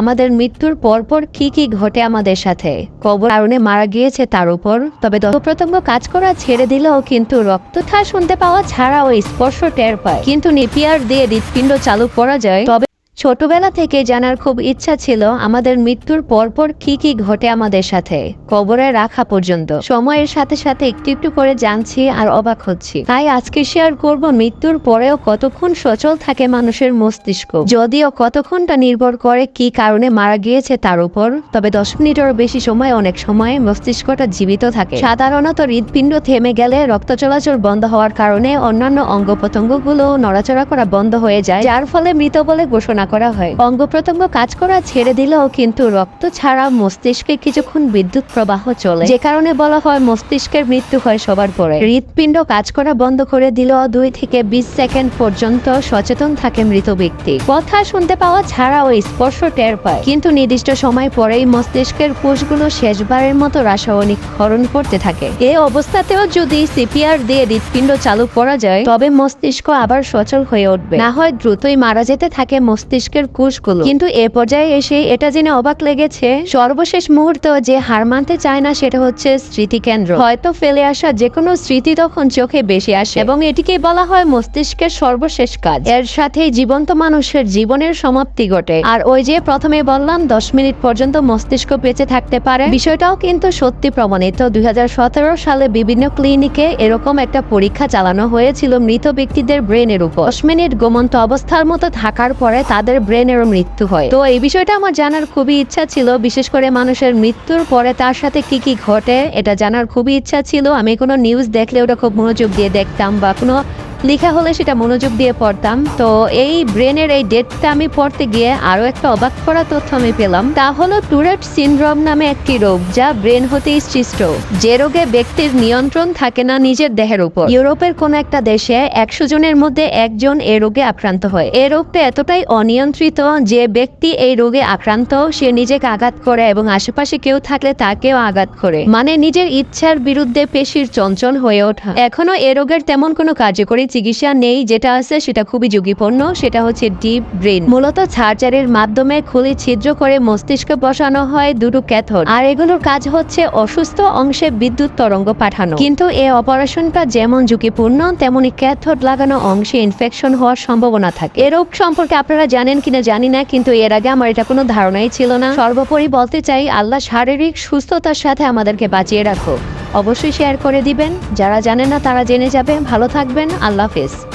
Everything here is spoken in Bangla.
আমাদের মৃত্যুর পরপর কি কি ঘটে আমাদের সাথে? কবর কারণে মারা গিয়েছে তার উপর। তবে দত্তপ্রতঙ্গ কাজ করা ছেড়ে দিলেও কিন্তু রক্তথা শুনতে পাওয়া ছাড়া ওই স্পর্শ টের পায়। কিন্তু নেপিয়ার দিয়ে হৃৎপিণ্ড চালু করা যায়, তবে ছোটবেলা থেকে জানার খুব ইচ্ছা ছিল আমাদের মৃত্যুর পরপর কি কি ঘটে আমাদের সাথে। কবরে রাখা পর্যন্ত। সময়ের সাথে সাথে একটু একটু করে জানছি আর অবাক হচ্ছি। তাই আজকে শেয়ার করব মৃত্যুর পরেও কতক্ষণ সচল থাকে মানুষের মস্তিষ্ক। যদিও কতক্ষণটা নির্ভর করে কি কারণে মারা গিয়েছে তার উপর, তবে দশ মিনিটেরও বেশি সময় অনেক সময় মস্তিষ্কটা জীবিত থাকে। সাধারণত হৃদপিণ্ড থেমে গেলে রক্ত চলাচল বন্ধ হওয়ার কারণে অন্যান্য অঙ্গ প্রত্যঙ্গগুলো নড়াচড়া করা বন্ধ হয়ে যায়, যার ফলে মৃত বলে ঘোষণা করা হয়। অঙ্গ প্রত্যঙ্গ কাজ করা ছেড়ে দিলেও কিন্তু রক্ত ছাড়া মস্তিষ্কে কিছুক্ষণ বিদ্যুৎ প্রবাহ চলে। যে কারণে বলা হয় মস্তিষ্কের মৃত্যু হয় সবার পরে। হৃৎপিণ্ড কাজ করা বন্ধ করে দিলেও দুই থেকে বিশ সেকেন্ড পর্যন্ত সচেতন থাকে মৃত ব্যক্তি। কথা শুনতে পাওয়া ছাড়া ওই স্পর্শ টের পায়। কিন্তু নির্দিষ্ট সময় পরেই মস্তিষ্কের কোষগুলো শেষবারের মতো রাসায়নিক ক্ষরণ করতে থাকে। এ অবস্থাতেও যদি সিপিআর দিয়ে হৃৎপিণ্ড চালু করা যায়, তবে মস্তিষ্ক আবার সচল হয়ে উঠবে। না হয় দ্রুতই মারা যেতে থাকে মস্তিষ্কের কোষগুলো। কিন্তু এ পর্যায়ে এসে এটা জেনে অবাক লেগেছে, সর্বশেষ মুহূর্ত যে হার মানতে চায় না সেটা হচ্ছে স্মৃতিকেন্দ্র। হয়তো ফেলে আসা যে কোনো স্মৃতি তখন চোখে বেশি আসে এবং এটিকে বলা হয় মস্তিষ্কের সর্বশেষ কাজ। এর সাথে জীবন্ত মানুষের জীবনের সমাপ্তি ঘটে। আর ওই যে প্রথমে বললাম, দশ মিনিট পর্যন্ত মস্তিষ্ক বেঁচে থাকতে পারে, বিষয়টাও কিন্তু সত্যি প্রমাণিত। দুই হাজার সতেরো সালে বিভিন্ন ক্লিনিকে এরকম একটা পরীক্ষা চালানো হয়েছিল মৃত ব্যক্তিদের ব্রেনের উপর। দশ মিনিট গোমন্ত অবস্থার মতো থাকার পরে তাদের ব্রেনেরও মৃত্যু হয়। তো এই বিষয়টা আমার জানার খুবই ইচ্ছা ছিল, বিশেষ করে মানুষের মৃত্যুর পরে তার সাথে কি কি ঘটে, এটা জানার খুবই ইচ্ছা ছিল। আমি কোনো নিউজ দেখলে ওটা খুব মনোযোগ দিয়ে দেখতাম বা কোনো লেখা হলে সেটা মনোযোগ দিয়ে পড়তাম। তো এই ব্রেনের এই ডেটটা আমি পড়তে গিয়ে আরও একটা অবাক করা তথ্য আমি পেলাম। তা হলো টুরেট সিনড্রোম নামে একটি রোগ যা ব্রেন হতেই সৃষ্ট। যে রোগে ব্যক্তির নিয়ন্ত্রণ থাকে না নিজের দেহের উপর ইউরোপের কোন একটা দেশে একশো জনের মধ্যে একজন এই রোগে আক্রান্ত হয়। এই রোগটা এতটাই অনিয়ন্ত্রিত যে ব্যক্তি এই রোগে আক্রান্ত, সে নিজেকে আঘাত করে এবং আশেপাশে কেউ থাকলে তাকেও আঘাত করে। মানে নিজের ইচ্ছার বিরুদ্ধে পেশির চঞ্চল হয়ে ওঠা। এখনও এ রোগের তেমন কোনো কার্যকরী চিকিৎসা নেই, যেটা আছে সেটা খুবই ঝুঁকিপূর্ণ, সেটা হচ্ছে ডিপ ব্রেন মূলত সার্জারির মাধ্যমে খুলি ছিদ্র করে মস্তিষ্কে বসানো হয় দুটো ক্যাথোড আর এগুলোর কাজ হচ্ছে অসুস্থ অংশে বিদ্যুৎ তরঙ্গ পাঠানো। কিন্তু এই অপারেশনটা যেমন ঝুঁকিপূর্ণ, তেমনি ক্যাথোড লাগানো অংশে ইনফেকশন হওয়ার সম্ভাবনা থাকে। এ রোগ সম্পর্কে আপনারা জানেন কিনা জানি না, কিন্তু এর আগে আমার এটা কোনো ধারণাই ছিল না। সর্বোপরি বলতে চাই, আল্লাহ শারীরিক সুস্থতার সাথে আমাদেরকে বাঁচিয়ে রাখো। অবশ্যই শেয়ার করে দিবেন। যারা জানে না তারা জেনে যাবে। ভালো থাকবেন। আল্লাহ হাফেজ।